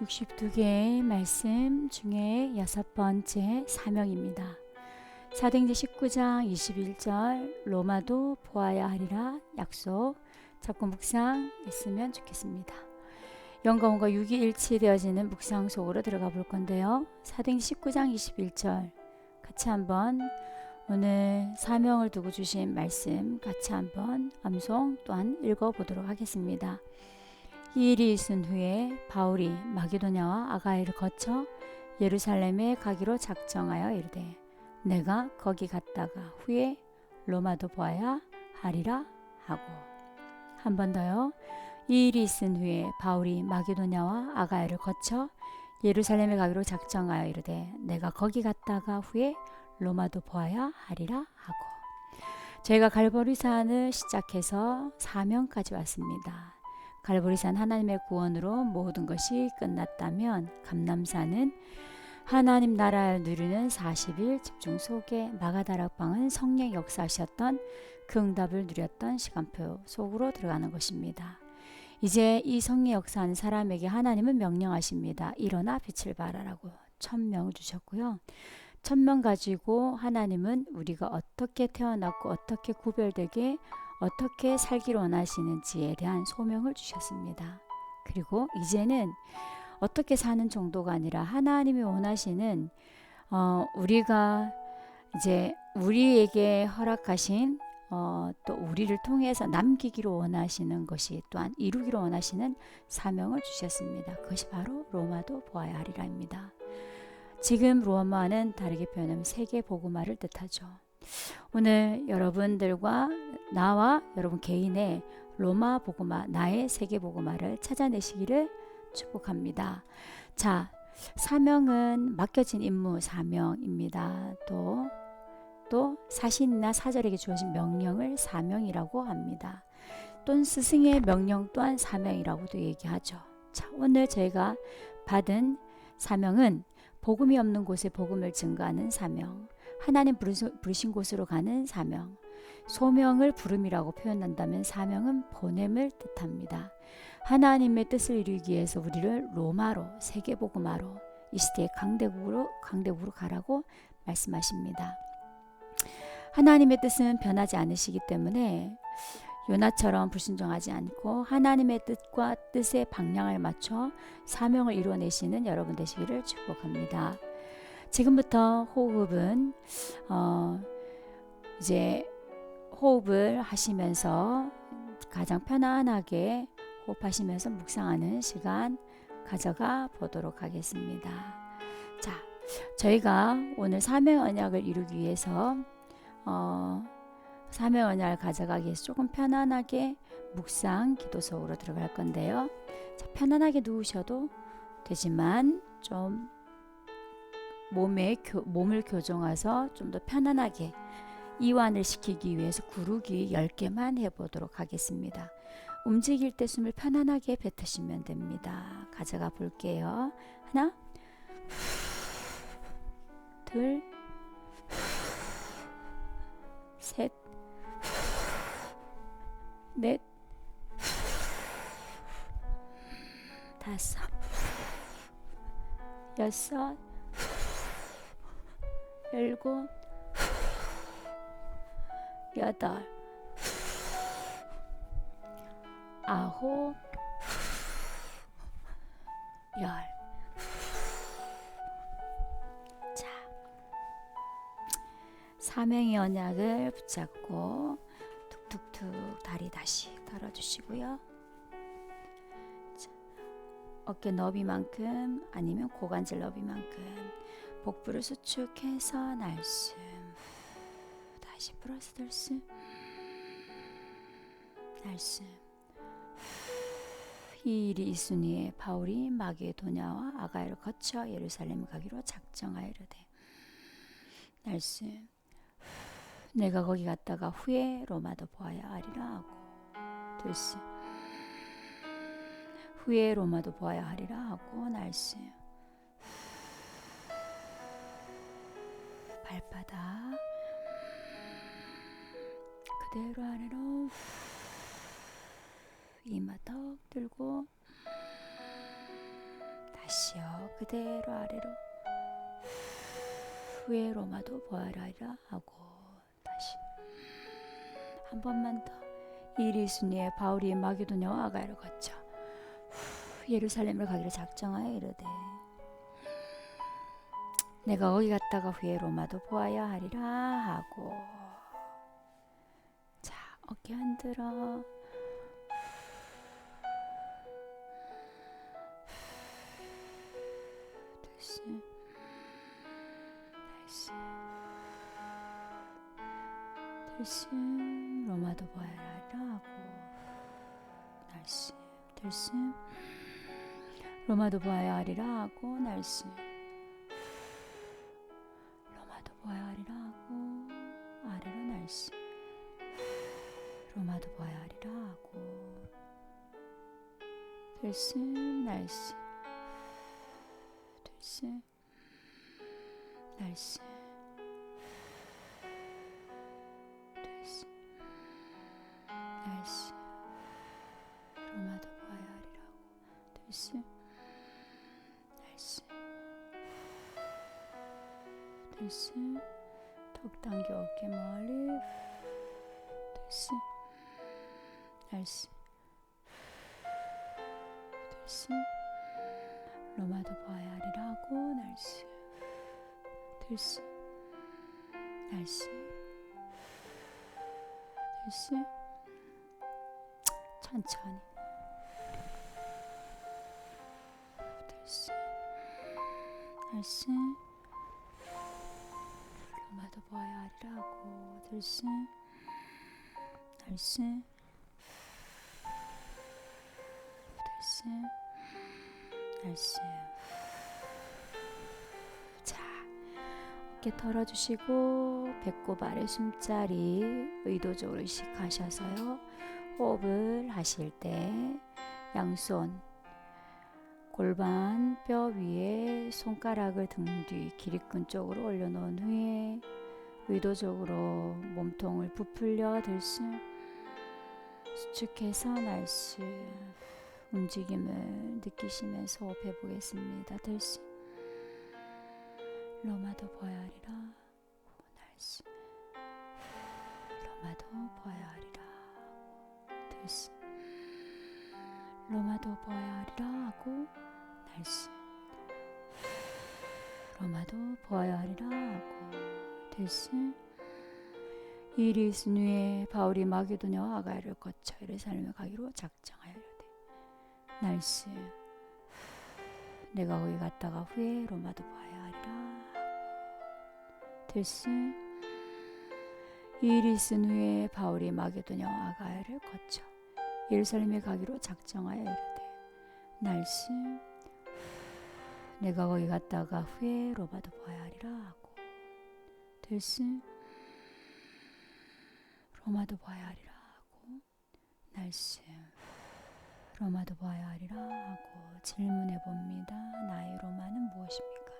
62개의 말씀 중에 여섯 번째 사명입니다. 사도행전 19장 21절 로마도 보아야 하리라 약속 자꾸 묵상 했으면 좋겠습니다. 영감과 육이 일치 되어지는 묵상 속으로 들어가 볼 건데요. 사도행전 19장 21절 같이 한번 오늘 사명을 두고 주신 말씀 같이 한번 암송 또한 읽어 보도록 하겠습니다. 이 일이 있은 후에 바울이 마게도냐와 아가이를 거쳐 예루살렘에 가기로 작정하여 이르되 내가 거기 갔다가 후에 로마도 보아야 하리라 하고 한 번 더요. 이 일이 있은 후에 바울이 마게도냐와 아가야를 거쳐 예루살렘에 가기로 작정하여 이르되 내가 거기 갔다가 후에 로마도 보아야 하리라 하고 저희가 갈보리 산을 시작해서 사명까지 왔습니다. 갈보리산 하나님의 구원으로 모든 것이 끝났다면 감남산은 하나님 나라를 누리는 40일 집중 속에 마가다락방은 성령 역사하셨던 그 응답을 누렸던 시간표 속으로 들어가는 것입니다. 이제 이 성령 역사하는 사람에게 하나님은 명령하십니다. 일어나 빛을 발하라고 천명을 주셨고요. 천명 가지고 하나님은 우리가 어떻게 태어났고 어떻게 구별되게 어떻게 살기를 원하시는지에 대한 소명을 주셨습니다. 그리고 이제는 어떻게 사는 정도가 아니라 하나님이 원하시는 어, 우리가 이제 우리에게 허락하신 어, 또 우리를 통해서 남기기로 원하시는 것이 또한 이루기로 원하시는 사명을 주셨습니다. 그것이 바로 로마도 보아야 하리라입니다. 지금 로마는 다르게 표현하면 세계 복음화를 뜻하죠. 오늘 여러분들과 나와 여러분 개인의 로마 복음화, 나의 세계 복음화를 찾아내시기를 축복합니다. 자, 사명은 맡겨진 임무 사명입니다. 또, 또 사신이나 사절에게 주어진 명령을 사명이라고 합니다. 또는 스승의 명령 또한 사명이라고도 얘기하죠. 자, 오늘 저희가 받은 사명은 복음이 없는 곳에 복음을 증거하는 사명, 하나님 부르신 곳으로 가는 사명, 소명을 부름이라고 표현한다면 사명은 보냄을 뜻합니다. 하나님의 뜻을 이루기 위해서 우리를 로마로 세계복음화로 이 시대의 강대국으로 강대국으로 가라고 말씀하십니다. 하나님의 뜻은 변하지 않으시기 때문에 요나처럼 불순종하지 않고 하나님의 뜻과 뜻의 방향을 맞춰 사명을 이루어내시는 여러분 되시기를 축복합니다. 지금부터 호흡은 어 이제 호흡을 하시면서 가장 편안하게 호흡하시면서 묵상하는 시간 가져가 보도록 하겠습니다. 자, 저희가 오늘 사명 언약을 이루기 위해서 어 사명 언약을 가져가기 위해서 조금 편안하게 묵상 기도 속으로 들어갈 건데요. 자, 편안하게 누우셔도 되지만 좀 몸에 교, 몸을 교정해서 좀 더 편안하게 이완을 시키기 위해서 구르기 10개만 해보도록 하겠습니다. 움직일 때 숨을 편안하게 뱉으시면 됩니다. 가져가 볼게요. 하나, 둘, 셋, 넷, 다섯, 여섯, 일곱, 여덟, 아홉, 열. 자, 사명의 언약을 붙잡고 툭툭툭 다리 다시 달아주시고요. 자, 어깨 너비만큼 아니면 고관절 너비만큼 복부를 수축해서 날숨 다시 플러스 들숨 날숨. 이 일이 있으니 바울이 마게도냐와 아가야를 거쳐 예루살렘 가기로 작정하여 이르되 날숨. 내가 거기 갔다가 후에 로마도 보아야 하리라 하고. 들숨. 후에 로마도 보아야 하리라 하고 날숨 발바닥. 그대로 아래로 이마 턱 들고 다시요. 그대로 아래로 후에 로마도 보아라리라 하고 다시 한 번만 더 이리순이의 바울이 마게도냐와 아가야를 거쳐 후, 예루살렘을 가기로 작정하여 이르되 내가 거기 갔다가 후에 로마도 보아야 하리라 하고. 자 어깨 흔들어. 다시. 로마도 보아야 하고. 날씨. 들숨 로마도 보아야 하리라 하고 날씨 보아야 하리라 하고 아래로 날씨. 로마도 보아야 하리라 하고. 들숨 날씨. 들숨 날씨. 날씨. 로마도 보아야 하리라고. 들숨 들숨 턱 당겨 어깨 멀리 들숨 날씨 들숨 로마도 보아야 하리라고. 날씨 들숨 날씨 들숨 천천히. 들숨 날씨 하리라고. 들숨 날씨. 들숨 날씨. 자 어깨 털어주시고 배꼽 아래 숨자리 의도적으로 이식하셔서요. 호흡을 하실 때 양손 골반 뼈 위에 손가락을 등 뒤 기립근 쪽으로 올려놓은 후에 의도적으로 몸통을 부풀려 들숨 수축해서 날숨 움직임을 느끼시면서 호흡해 보겠습니다. 들숨. 로마도 보아야 하리라. 날숨 로마도 보아야 하리라. 들숨. 로마도 보아야 하리라 하고 날숨 로마도 보아야 하리라 하고 들숨 이리 있은 후에 바울이 마게도냐와 아가야를 거쳐 예루살렘에 가기로 이르되 날씨 내가 거기 갔다가 후에 로마도 봐야 하리라. 들숨 이일이 있은 후에 바울이 마게도냐와 아가야를 거쳐 예루살렘에 가기로 작정하여 이르되 날씨 내가 거기 갔다가 후에 로마도 봐야 하리라 하고 들숨 로마도 봐야 하리라 하고 날씨 로마도 봐야 하리라 하고 질문해 봅니다. 나의 로마는 무엇입니까?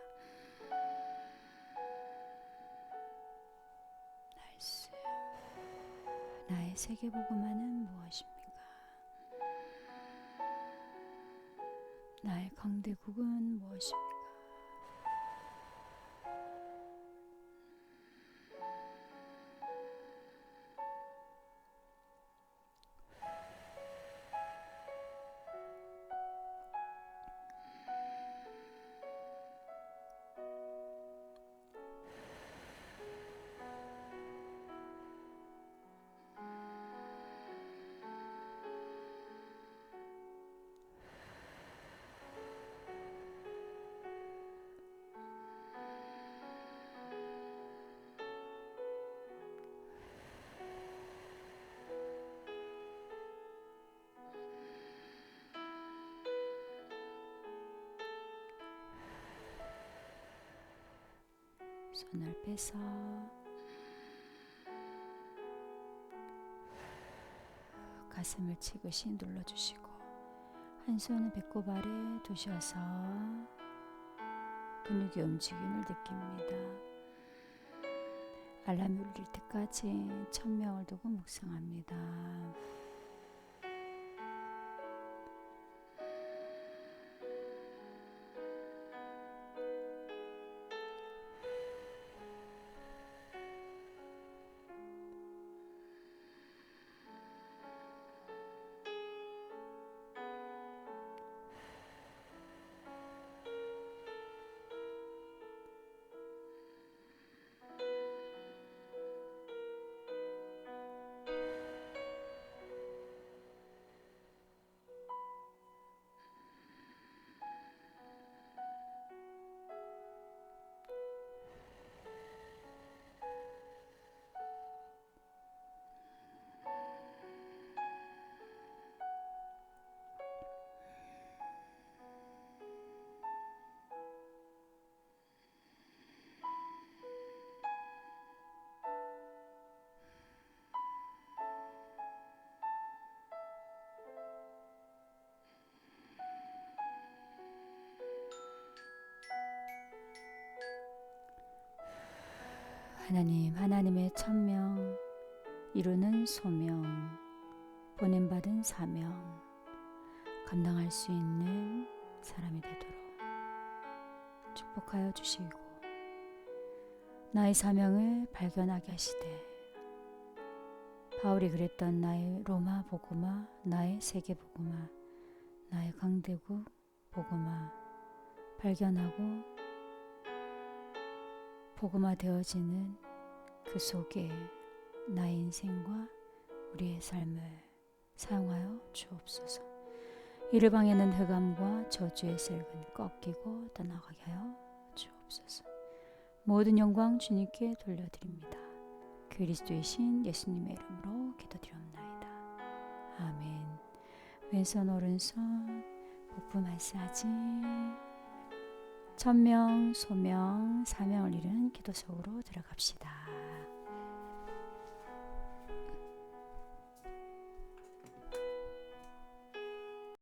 날씨 나의 세계보고마는 무엇입니까? 나의 강대국은 무엇입니까? 손을 빼서 가슴을 치듯이 눌러주시고 한 손은 배꼽 아래 두셔서 근육의 움직임을 느낍니다. 알람이 울릴 때까지 천명을 두고 묵상합니다. 하나님, 하나님의 천명, 이루는 소명, 보냄받은 사명, 감당할 수 있는 사람이 되도록 축복하여 주시고, 나의 사명을 발견하게 하시되, 바울이 그랬던 나의 로마 보고마, 나의 세계 보고마, 나의 강대국 보고마 발견하고 보고마 되어지는 그 속에 나의 인생과 우리의 삶을 사용하여 주옵소서. 이를 방해는 흑암과 저주의 셀은 꺾이고 떠나가게 하여 주옵소서. 모든 영광 주님께 돌려드립니다. 그리스도의 신 예수님의 이름으로 기도드리옵나이다. 아멘. 왼손 오른손 복부 마사지 천명 소명 사명을 이룬 기도 속으로 들어갑시다.